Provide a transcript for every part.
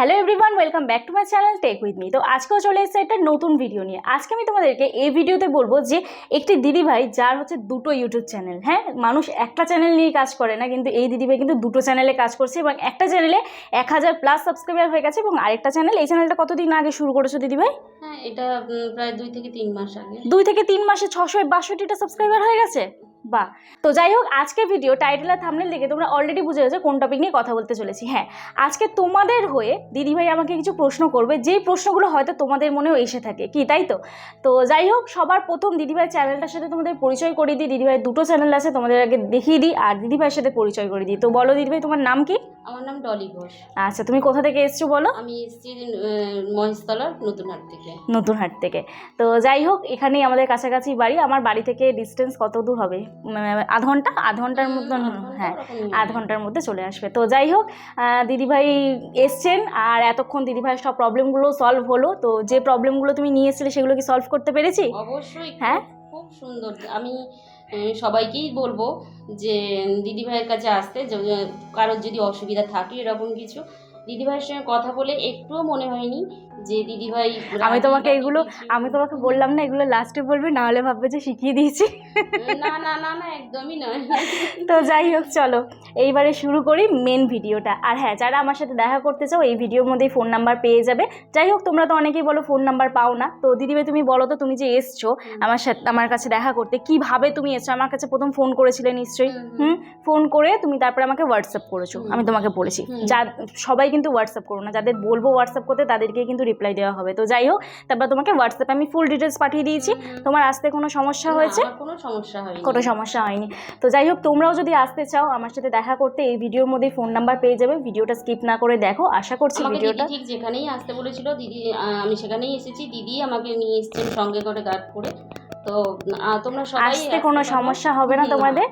Hello everyone welcome back to my channel tech with me তো আজকেও চলে এসেছে একটা নতুন ভিডিও নিয়ে। আজকে আমি তোমাদেরকে এই ভিডিওতে বলব যে একটি দিদিভাই যার হচ্ছে দুটো ইউটিউব চ্যানেল হ্যাঁ মানুষ একটা চ্যানেল নিয়েই কাজ করে না কিন্তু এই দিদিভাই কিন্তু দুটো চ্যানেলে কাজ করছে এবং একটা চ্যানেলে এক হাজার প্লাস সাবস্ক্রাইবার হয়ে গেছে এবং আরেকটা চ্যানেল এই চ্যানেলটা কতদিন আগে শুরু করেছ দিদিভাই? হ্যাঁ এটা প্রায় দুই থেকে তিন মাস আগে। দুই থেকে তিন মাসে ছশো বাষট্টিটা সাবস্ক্রাইবার হয়ে গেছে? বাহ। তো যাই হোক আজকে ভিডিও টাইটেল আর থামনেল দেখে তোমরা অলরেডি বুঝে গেছো কোন টপিক নিয়ে কথা বলতে চলেছি। হ্যাঁ আজকে তোমাদের হয়ে দিদিভাই আমাকে কিছু প্রশ্ন করবে যেই প্রশ্নগুলো হয়তো তোমাদের মনেও এসে থাকে। কি তাই তো? তো যাই হোক সবার প্রথম দিদিভাই চ্যানেলটার সাথে তোমাদের পরিচয় করে দিই। দিদিভাই দুটো চ্যানেল আছে তোমাদের আগে দেখিয়ে দিই আর দিদিভাইয়ের সাথে পরিচয় করে দিই। তো বলো দিদিভাই তোমার নাম কি? আমার নাম ডলি ঘোষ। আচ্ছা তুমি কোথা থেকে এসছো বলো? আমি এসেছি মহেশতলার নতুন হাট থেকে। নতুন হাট থেকে। তো যাই হোক এখানেই আমাদের কাছাকাছি বাড়ি। আমার বাড়ি থেকে ডিস্টেন্স কত দূর হবে? আধ ঘণ্টা আধ ঘণ্টার মতন হ্যাঁ আধ ঘণ্টার মধ্যে চলে আসবে। তো যাই হোক দিদিভাই এসছেন আর এতক্ষণ দিদিভাইয়ের সব প্রবলেমগুলো সলভ হলো। তো যে প্রবলেমগুলো তুমি নিয়ে এসেছিলে সেগুলো কি সলভ করতে পেরেছি? অবশ্যই হ্যাঁ? খুব সুন্দর। আমি সবাইকেই বলব যে দিদিভাইয়ের কাছে আসতে কারোর যদি অসুবিধা থাকে এরকম কিছু দিদি ভাইয়ের সঙ্গে কথা বলে একটুও মনে হয়নি যে দিদিভাই আমি তোমাকে এগুলো আমি তোমাকে বললাম না এগুলো লাস্টে বলবে না হলে ভাববে যে শিখিয়ে দিয়েছি। না না না না একদমই নয়। তো যাই হোক চলো। এইবারে শুরু করি মেন ভিডিওটা আর হ্যাঁ যারা আমার সাথে দেখা করতে চাও এই ভিডিওর মধ্যেই ফোন নাম্বার পেয়ে যাবে। যাই হোক তোমরা তো অনেকেই বলো ফোন নাম্বার পাও না। তো দিদিভাই তুমি বলো তো তুমি যে এসছো আমার সাথে আমার কাছে দেখা করতে কীভাবে তুমি এসছো? আমার কাছে প্রথম ফোন করেছিলে নিশ্চয়ই। হুম, ফোন করে তুমি তারপরে আমাকে হোয়াটসঅ্যাপ করেছ। আমি তোমাকে বলেছি। যা সবাই কিন্তু হোয়াটসঅ্যাপ করো না। যাদের বলব হোয়াটসঅ্যাপ করতে তাদেরকে কিন্তু রিপ্লাই দেওয়া হবে। তো যাই হোক তারপর তোমাকে হোয়াটসঅ্যাপে আমি ফুল ডিটেলস পাঠিয়ে দিয়েছি। তোমার আসতে কোনো সমস্যা হয়েছে? কোনো সমস্যা হয়নি। কোনো সমস্যা হয়নি। তো যাই হোক তোমরাও যদি আসতে চাও আমার সাথে দেখা করতে এই ভিডিওর মধ্যে ফোন নাম্বার পেয়ে যাবে। ভিডিওটা স্কিপ না করে দেখো। আশা করছি ভিডিওটা ঠিক যেখানেই আসতে বলেছিল দিদি আমি সেখানেই এসেছি। দিদি আমাকে নিয়ে এসেছেন সঙ্গে করে গার্ড করে। তো তোমরা সবাই আসতে কোনো সমস্যা হবে না। তোমাদের?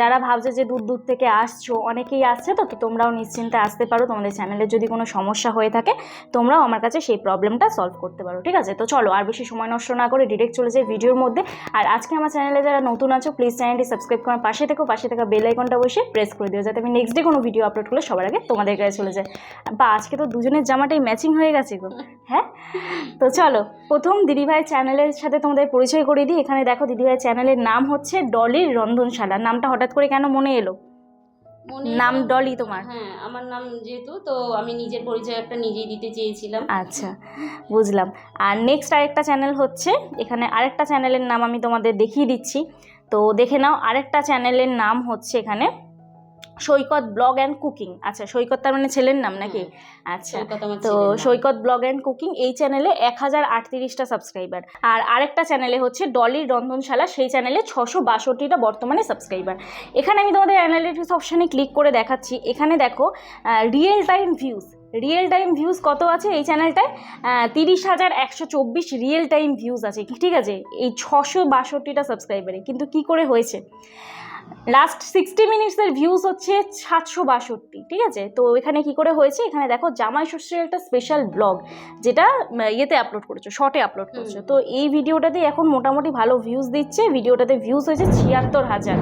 যারা ভাবছে যে দূর দূর থেকে আসছো অনেকেই আসছে তো তো তোমরাও নিশ্চিন্তে আসতে পারো। তোমাদের চ্যানেলের যদি কোনো সমস্যা হয়ে থাকে তোমরাও আমার কাছে সেই প্রবলেমটা সলভ করতে পারো ঠিক আছে? তো চলো আর বেশি সময় নষ্ট না করে ডিরেক্ট চলে যাই ভিডিওর মধ্যে। আর আজকে আমার চ্যানেলে যারা নতুন আছো প্লিজ চ্যানেলটি সাবস্ক্রাইব করার পাশে থেকো পাশে থাকা বেল আইকনটা বসে প্রেস করে দিও যাতে আমি নেক্সট ডে কোনো ভিডিও আপলোড করলে সবার আগে তোমাদের কাছে চলে যায়। বা আজকে তো দুজনের জামাটাই ম্যাচিং হয়ে গেছে গো হ্যাঁ? তো চলো প্রথম দিদিভাই চ্যানেলের সাথে তোমাদের পরিচয় করে দিই এখানে দেখো দিদিভাই চ্যানেলের নাম হচ্ছে ডলির রন্ধনশালা। নামটা হঠাৎ করে কেন মনে এলো? নাম ডলি তোমার। হ্যাঁ আমার নাম যেহেতু তো আমি নিজের পরিচয় একটা নিজেই দিতে চেয়েছিলাম। আচ্ছা বুঝলাম। আর নেক্সট আরেকটা চ্যানেল হচ্ছে এখানে আরেকটা চ্যানেলের নাম আমি তোমাদের দেখিয়ে দিচ্ছি। তো দেখে নাও আরেকটা চ্যানেলের নাম হচ্ছে এখানে সৈকত ব্লগ অ্যান্ড কুকিং। আচ্ছা সৈকত তার মানে ছেলের নাম নাকি? আচ্ছা তো সৈকত ব্লগ অ্যান্ড কুকিং এই চ্যানেলে এক হাজার আটত্রিশটা সাবস্ক্রাইবার। আর আরেকটা চ্যানেলে হচ্ছে ডলির রন্ধনশালা সেই চ্যানেলে ছশো বাষট্টিটা বর্তমানে সাবস্ক্রাইবার। এখানে আমি তোমাদের অ্যানালিটিক্স অপশানে ক্লিক করে দেখাচ্ছি। এখানে দেখো real time views real time views কত আছে এই চ্যানেলটায় তিরিশ হাজার একশো চব্বিশ রিয়েল টাইম ভিউজ আছে। ঠিক আছে? এই ছশো বাষট্টিটা সাবস্ক্রাইবারে কিন্তু কি করে হয়েছে? লাস্ট সিক্সটি মিনিটসের ভিউজ হচ্ছে সাতশো বাষট্টি। ঠিক আছে? তো এখানে কি করে হয়েছে? এখানে দেখো জামাই ষষ্ঠীর একটা স্পেশাল ব্লগ যেটা ইয়েতে আপলোড করেছ শর্টে আপলোড করছ। তো এই ভিডিওটাতে এখন মোটামুটি ভালো ভিউজ দিচ্ছে। ভিডিওটাতে ভিউজ হয়েছে ছিয়াত্তর হাজার।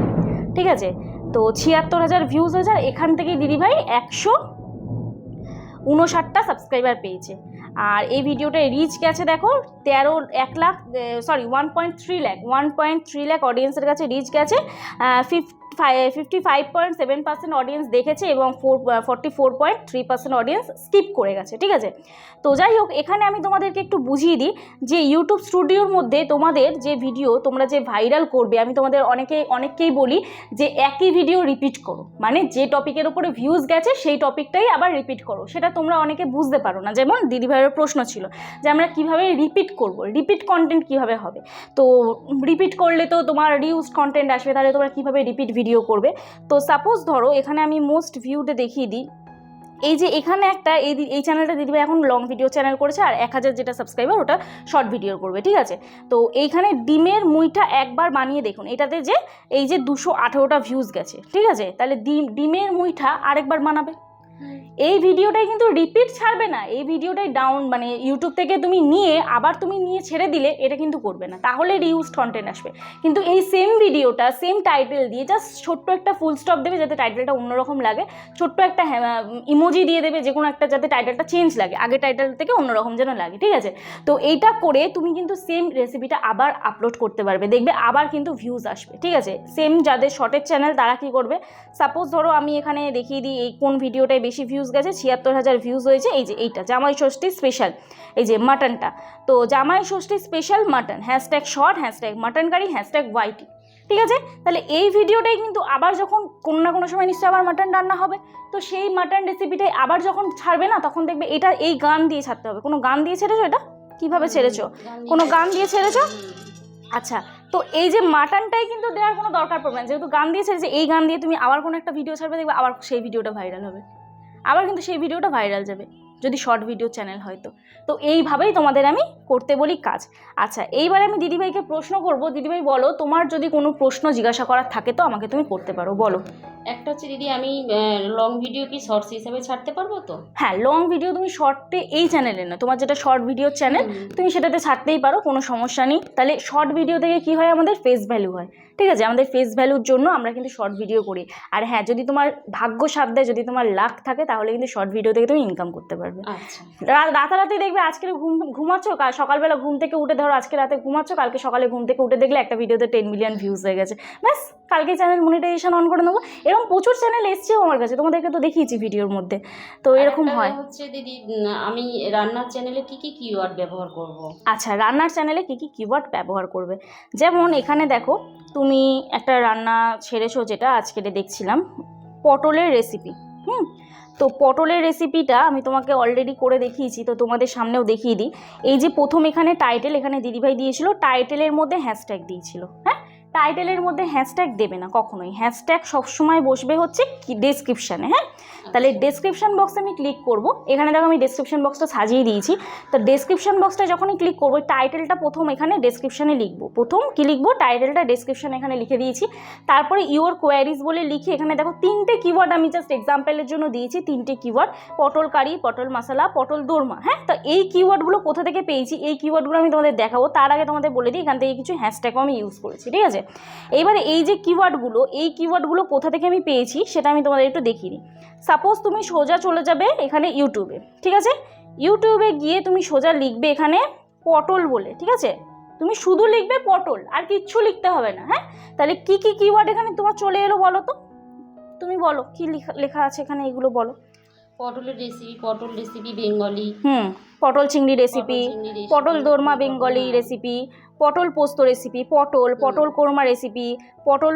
ঠিক আছে? তো ছিয়াত্তর হাজার ভিউজ হয়েছে। আর এখান থেকেই দিদিভাই একশো উনষাটটা সাবস্ক্রাইবার পেয়েছে। আর এই ভিডিওটায় রিচ গেছে দেখো, তেরো, এক lakh sorry one point three lakh one point three lakh অডিয়েন্সের কাছে রিচ গেছে fifty five point seven percent audience দেখেছে এবং four forty four point three percent audience skip করে গেছে, ঠিক আছে? তো যাই হোক, এখানে আমি তোমাদেরকে একটু বুঝিয়ে দিই যে ইউটিউব স্টুডিওর মধ্যে তোমাদের যে ভিডিও তোমরা যে ভাইরাল করবে, আমি তোমাদের অনেকে, অনেককেই বলি যে একই ভিডিও রিপিট করো। মানে যে টপিকের উপরে ভিউজ গেছে, সেই টপিকটাই আবার রিপিট করো। সেটা তোমরা অনেকে বুঝতে পারো না। যেমন দিদিভাইয়ের প্রশ্ন ছিল যে আমরা কীভাবে রিপিট করব রিপিট কন্টেন্ট কীভাবে হবে? তো রিপিট করলে তো তোমার রিউজ কন্টেন্ট আসবে, তাহলে তোমরা কীভাবে রিপিট ভিডিও করবে। তো সাপোজ ধরো এখানে আমি মোস্ট ভিউতে দেখিয়ে দিই। এই যে এখানে একটা এই এই চ্যানেলটা দিদিভাই এখন লং ভিডিও চ্যানেল করেছে আর এক হাজার যেটা সাবস্ক্রাইবার ওটা শর্ট ভিডিও করবে, ঠিক আছে? তো এইখানে ডিমের মুইটা একবার বানিয়ে দেখুন। এটাতে যে এই যে দুশো আঠেরোটা ভিউজ গেছে, ঠিক আছে? তাহলে ডিম ডিমের মুইটা আরেকবার বানাবে। এই ভিডিওটাই কিন্তু রিপিট ছাড়বে না। এই ভিডিওটাই ডাউন মানে ইউটিউব থেকে তুমি নিয়ে আবার তুমি নিয়ে ছেড়ে দিলে এটা কিন্তু করবে না। তাহলে রিউজ কন্টেন্ট আসবে। কিন্তু এই সেম ভিডিওটা সেম টাইটেল দিয়ে জাস্ট ছোট্ট একটা ফুল স্টপ দেবে যাতে টাইটেলটা অন্যরকম লাগে। ছোট্ট একটা ইমোজি দিয়ে দেবে যে কোনো একটা যাতে টাইটেলটা চেঞ্জ লাগে। আগে টাইটেল থেকে অন্যরকম যেন লাগে, ঠিক আছে? তো এইটা করে তুমি কিন্তু সেম রেসিপিটা আবার আপলোড করতে পারবে। দেখবে আবার কিন্তু ভিউজ আসবে, ঠিক আছে? সেম যাদের শর্টের চ্যানেল তারা কি করবে? সাপোজ ধরো আমি এখানে দেখিয়ে দিই এই কোন ভিডিওটায় বেশি ভিউজ গেছে, ছিয়াত্তর হাজার ভিউজ হয়েছে, এই যে এইটা, জামাই ষষ্ঠী স্পেশাল এই যে মাটনটা। তো Jamai Shashthi special mutton hashtag short hashtag mutton curry hashtag YT ঠিক আছে? তাহলে এই ভিডিওটাই কিন্তু আবার যখন কোনো না কোনো সময় নিশ্চয়ই আবার মাটন রান্না হবে, তো সেই মাটন রেসিপিটাই আবার যখন ছাড়বে না, তখন দেখবে এটা এই গান দিয়ে ছাড়তে হবে। কোনো গান দিয়ে ছেড়েছো এটা? কীভাবে ছেড়েছো? কোনো গান দিয়ে ছেড়েছো? আচ্ছা তো এই যে মাটনটাই কিন্তু দেওয়ার কোনো দরকার পড়বে না। যেহেতু গান দিয়ে ছেড়েছে, এই গান দিয়ে তুমি আবার কোনো একটা ভিডিও ছাড়বে, দেখবে আবার সেই ভিডিওটা ভাইরাল হবে। আবার কিন্তু সেই ভিডিওটা ভাইরাল যাবে যদি শর্ট ভিডিও চ্যানেল হয় তো। তো এইভাবেই তোমাদের আমি করতে বলি কাজ। আচ্ছা এইবার আমি দিদিভাইকে প্রশ্ন করব দিদিভাই বলো তোমার যদি কোনো প্রশ্ন জিজ্ঞাসা করার থাকে তো আমাকে তুমি করতে পারো বলো। একটা হচ্ছে দিদি আমি লং ভিডিও কি শর্টস হিসাবে ছাড়তে পারব তো? হ্যাঁ লং ভিডিও তুমি শর্টে এই চ্যানেলে না তোমার যেটা শর্ট ভিডিও চ্যানেল তুমি সেটাতে ছাড়তেই পারো কোনো সমস্যা নেই। তাহলে শর্ট ভিডিও থেকে কি হয় আমাদের? ফেস ভ্যালু হয়। ঠিক আছে আমাদের ফেস ভ্যালুর জন্য আমরা কিন্তু শর্ট ভিডিও করি। আর হ্যাঁ যদি তোমার ভাগ্য সাধ্যে যদি তোমার লাক থাকে তাহলে কিন্তু শর্ট ভিডিও থেকে তুমি ইনকাম করতে পারবে। আচ্ছা। রাতারাতি দেখবে আজকে ঘুম ঘুমাচ্ছ? কাল সকালবেলা ঘুম থেকে উঠে ধরো আজকে রাতে ঘুমাচ্ছ কালকে সকালে ঘুম থেকে উঠে দেখলে একটা ভিডিওতে টেন মিলিয়ন ভিউজ হয়ে গেছে। ব্যাস কালকে চ্যানেল মনিটাইজেশন অন করে নেব। এরকম প্রচুর চ্যানেল এসছেও আমার কাছে তোমাদেরকে তো দেখিয়েছি ভিডিওর মধ্যে। তো এরকম হয়। হচ্ছে দিদি আমি রান্নার চ্যানেলে কি কি কিওয়ার্ড ব্যবহার করব? আচ্ছা রান্নার চ্যানেলে কী কী কিওয়ার্ড ব্যবহার করবে? যেমন এখানে দেখো তুমি একটা রান্না ছেড়েছো যেটা আজকে দেখছিলাম, পটলের রেসিপি হুম? তো পটলের রেসিপিটা আমি তোমাকে অলরেডি করে দেখিয়েছি, তো তোমাদের সামনেও দেখিয়ে দিই। এই যে প্রথম এখানে টাইটেল এখানে দিদিভাই দিয়েছিল টাইটেলের মধ্যে হ্যাশট্যাগ দিয়েছিল হ্যাঁ? টাইটেলের মধ্যে হ্যাশট্যাগ দেবে না কখনোই। হ্যাশট্যাগ সবসময় বসবে হচ্ছে কি ডেসক্রিপশানে হ্যাঁ? তাহলে ডেসক্রিপশন বক্সে আমি ক্লিক করব। এখানে দেখো আমি ডেসক্রিপশন বক্সটা সাজিয়ে দিয়েছি। তো ডেসক্রিপশন বক্সটা যখনই ক্লিক করব টাইটেলটা প্রথম এখানে ডেসক্রিপশানে লিখব। প্রথম কি লিখব? টাইটেলটা ডেসক্রিপশন এখানে লিখে দিয়েছি। তারপরে ইওর কোয়ারিজ বলে লিখে এখানে দেখো তিনটে কিওয়ার্ড আমি জাস্ট এক্সাম্পলের জন্য দিয়েছি। তিনটে কিওয়ার্ড পটল কারি, পটল মশলা, পটল দোরমা হ্যাঁ? তো এই কিওয়ার্ডগুলো কোথা থেকে পেয়েছি? এই কিওয়ার্ডগুলো আমি তোমাদের দেখাবো। তার আগে তোমাদের বলে দিই, এখান থেকে কিছু হ্যাশট্যাগও আমি ইউজ করেছি, ঠিক আছে? এইবারে এই যে কিওয়ার্ডগুলো এই কিওয়ার্ডগুলো কোথা থেকে আমি পেয়েছি সেটা আমি তোমাদের একটু দিই। সাপোজ তুমি সোজা চলে যাবে এখানে ইউটিউবে ঠিক আছে? ইউটিউবে গিয়ে তুমি সোজা লিখবে এখানে পটল বলে, ঠিক আছে? তুমি শুধু লিখবে পটল, আর কিচ্ছু লিখতে হবে না হ্যাঁ? তাহলে কি কি কিওয়ার্ড এখানে তোমার চলে এলো বলো তো? তুমি বলো, কি লেখা আছে এখানে এগুলো বলো। পটলের রেসিপি পটল রেসিপি বেঙ্গলি হুম পটল চিংড়ি রেসিপি পটল দোরমা বেঙ্গলি। রেসিপি পটল পোস্ত রেসিপি পটল পটল কোরমা রেসিপি পটল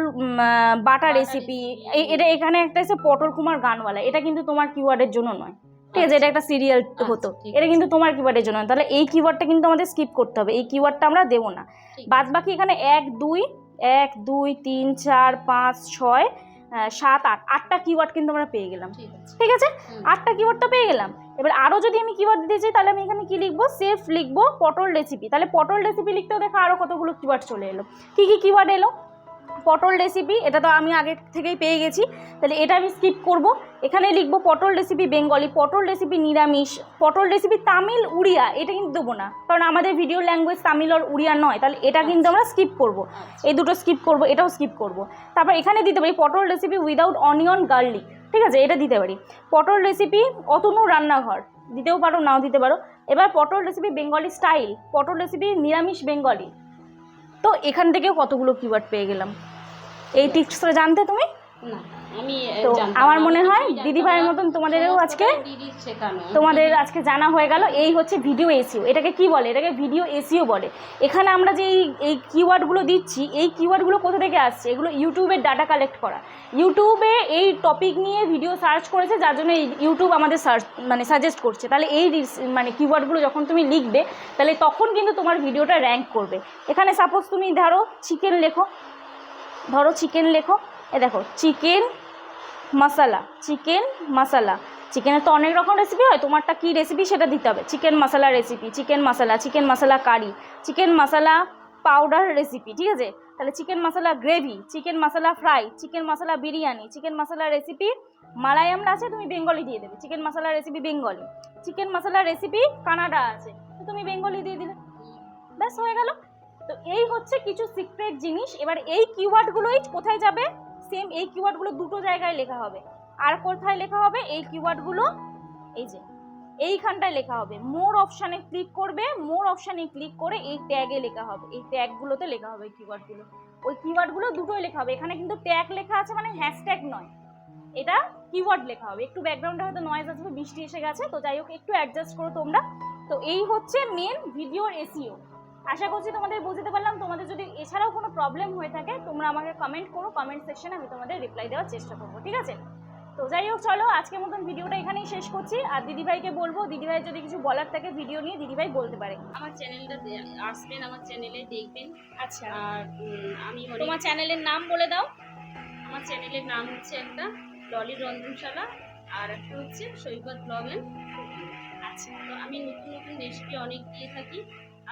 বাটা রেসিপি এই এটা এখানে একটা আছে পটল কুমার গানওয়ালা। এটা কিন্তু তোমার কিওয়ার্ডের জন্য নয়। ঠিক আছে এটা একটা সিরিয়াল আচ্ছা, হতো। এটা কিন্তু তোমার কিওয়ার্ডের জন্য নয়। তাহলে এই কিওয়ার্ডটা কিন্তু আমাদের স্কিপ করতে হবে। এই কিওয়ার্ডটা আমরা দেবো না। বাদ বাকি এখানে এক দুই এক দুই তিন চার পাঁচ ছয় সাত আট আটটা কিওয়ার্ড কিন্তু আমরা পেয়ে গেলাম। ঠিক আছে। আটটা কিওয়ার্ড তো পেয়ে গেলাম। এবার আরও যদি আমি কিওয়ার্ড দিতে চাই তাহলে আমি এখানে কি লিখব? সেফ লিখব পটল রেসিপি তাহলে পটল রেসিপি লিখতেও দেখো আরও কতগুলো কিওয়ার্ড চলে এলো। কী কী কিওয়ার্ড এলো? পটল রেসিপি এটা তো আমি আগে থেকেই পেয়ে গেছি। তাহলে এটা আমি স্কিপ করব। এখানে লিখব পটল রেসিপি বেঙ্গলি পটল রেসিপি নিরামিষ পটল রেসিপি তামিল উড়িয়া এটা কিন্তু দেবো না। কারণ আমাদের ভিডিও ল্যাঙ্গুয়েজ তামিল আর উড়িয়া নয় তাহলে এটা কিন্তু আমরা স্কিপ করব। আচ্ছা। এই দুটো স্কিপ করব এটাও স্কিপ করব। তারপর এখানে দিতে পারি পটল রেসিপি উইদাউট অনিয়ন গার্লিক ঠিক আছে? এটা দিতে পারি। পটল রেসিপি অতনু রান্নাঘর দিতেও পারো নাও দিতে পারো। এবার potol recipe Bengali style potol recipe নিরামিষ বেঙ্গলি তো এখান থেকেও কতগুলো কিওয়ার্ড পেয়ে গেলাম? এই টিপসটা জানতে তুমি? না। তো আমার মনে হয় দিদিভাইয়ের মতন তোমাদেরও আজকে তোমাদের আজকে জানা হয়ে গেল এই হচ্ছে ভিডিও এসিও এটাকে কি বলে? এটাকে ভিডিও এসিও বলে। এখানে আমরা যে এই কিওয়ার্ডগুলো দিচ্ছি এই কিওয়ার্ডগুলো কোথা থেকে আসছে? এগুলো ইউটিউবের ডাটা কালেক্ট করা। ইউটিউবে এই টপিক নিয়ে ভিডিও সার্চ করেছে যার জন্য এই ইউটিউব আমাদের সার্চ মানে সাজেস্ট করছে। তাহলে এই মানে কিওয়ার্ডগুলো যখন তুমি লিখবে তাহলে তখন কিন্তু তোমার ভিডিওটা র্যাঙ্ক করবে। এখানে সাপোজ তুমি ধরো চিকেন লেখো। ধরো চিকেন লেখো। এ দেখো চিকেন মশালা, চিকেন মশালা। চিকেনের তো অনেক রকম রেসিপি হয়, তোমারটা কী রেসিপি সেটা দিতে হবে। Chicken masala recipe chicken masala chicken masala curry, chicken masala powder recipe ঠিক আছে? তাহলে chicken masala gravy chicken masala fry chicken masala biryani, chicken masala recipe মালায়ামরা আছে, তুমি বেঙ্গলি দিয়ে দেবে। Chicken masala recipe Bengali. Chicken masala recipe Kannada আছে, তো তুমি বেঙ্গলি দিয়ে দিলে। ব্যাস, হয়ে গেল। তো এই হচ্ছে কিছু সিক্রেট জিনিস। এবার এই কিওয়ার্ডগুলোই কোথায় যাবে? সেম এই কিওয়ার্ডগুলো দুটো জায়গায় লেখা হবে। আর কোথায় লেখা হবে? এই কিওয়ার্ডগুলো এই যে, এইখানটায় লেখা হবে। মোর অপশানে ক্লিক করবে মোর অপশানে ক্লিক করে এই ট্যাগে লেখা হবে। এই ট্যাগগুলোতে লেখা হবে কিওয়ার্ডগুলো ওই কিওয়ার্ডগুলো দুটোই লেখা হবে। এখানে কিন্তু ট্যাগ লেখা আছে মানে হ্যাশট্যাগ নয়। এটা কিওয়ার্ড লেখা হবে। একটু ব্যাকগ্রাউন্ডে হয়তো নয়েজ আসবে, বৃষ্টি এসে গেছে, তো যাই হোক, একটু অ্যাডজাস্ট করো তোমরা। তো এই হচ্ছে মেন ভিডিওর এসিও আশা করছি তোমাদের বুঝতে পারলাম। তোমাদের যদি এছাড়াও কোনো প্রবলেম হয়ে থাকে তোমরা আমাকে কমেন্ট করো কমেন্ট সেকশনে আমি তোমাদের রিপ্লাই দেওয়ার চেষ্টা করব ঠিক আছে? তো যাই হোক চলো আজকের মতন ভিডিওটা এখানেই শেষ করছি। আর দিদিভাইকে বলব দিদিভাই যদি কিছু বলার থাকে ভিডিও নিয়ে দিদিভাই বলতে পারে। আমার চ্যানেলটা আসবেন আমার চ্যানেলে দেখবেন। আচ্ছা। আর আমি তোমার চ্যানেলের নাম বলে দাও। আমার চ্যানেলের নাম হচ্ছে একটা ললির রন্ধনশালা আর একটা হচ্ছে সৈকত ব্লগ আচ্ছা। তো আমি নতুন নতুন রেসিপি অনেক দিয়ে থাকি।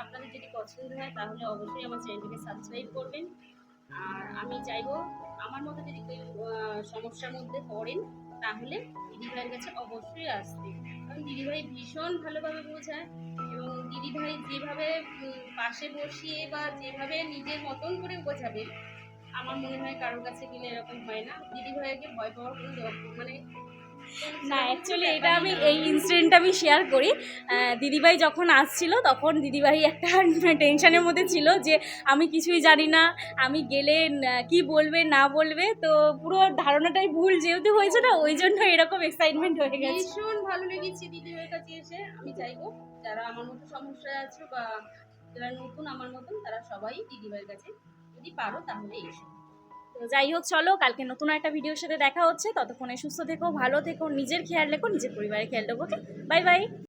আপনাদের যদি পছন্দ হয়, তাহলে অবশ্যই আমার চ্যানেলটাকে সাবস্ক্রাইব করবেন। আর আমি চাইব আমার মতো যদি কেউ সমস্যার মধ্যে পড়েন, তাহলে দিদিভাইয়ের কাছে অবশ্যই আসবে কারণ দিদিভাই ভীষণ ভালোভাবে বোঝায় এবং দিদিভাই যেভাবে পাশে বসিয়ে বা যেভাবে নিজের মতন করে বোঝাবে, আমার মনে হয় কারোর কাছে গেলে এরকম হয় না। দিদি ভাইয়াকে ভয় পাওয়ার কোনো মানে না অ্যাকচুয়ালি এটা আমি এই ইনসিডেন্টটা আমি শেয়ার করি। দিদিভাই যখন আসছিল তখন দিদিভাই একটা টেনশনের মধ্যে ছিল যে আমি কিছুই জানি না আমি গেলে কি বলবে না বলবে। তো পুরো ধারণাটাই ভুল যেহেতু হয়েছে না ওই জন্য এরকম এক্সাইটমেন্ট হয়ে গেছে। ভীষণ ভালো লেগেছে দিদিভাইয়ের কাছে এসে আমি চাইব যারা আমার মতো সমস্যায় আছে বা যারা নতুন আমার মতন তারা সবাই দিদিভাইয়ের কাছে যদি পারো তাহলে এসো। তো যাই হোক, চলো, কালকে নতুন একটা ভিডিওর সাথে দেখা হচ্ছে। ততক্ষণে সুস্থ থেকো, ভালো থেকো, নিজের খেয়াল রেখো, নিজের পরিবারের খেয়াল রেখো ওকে বাই বাই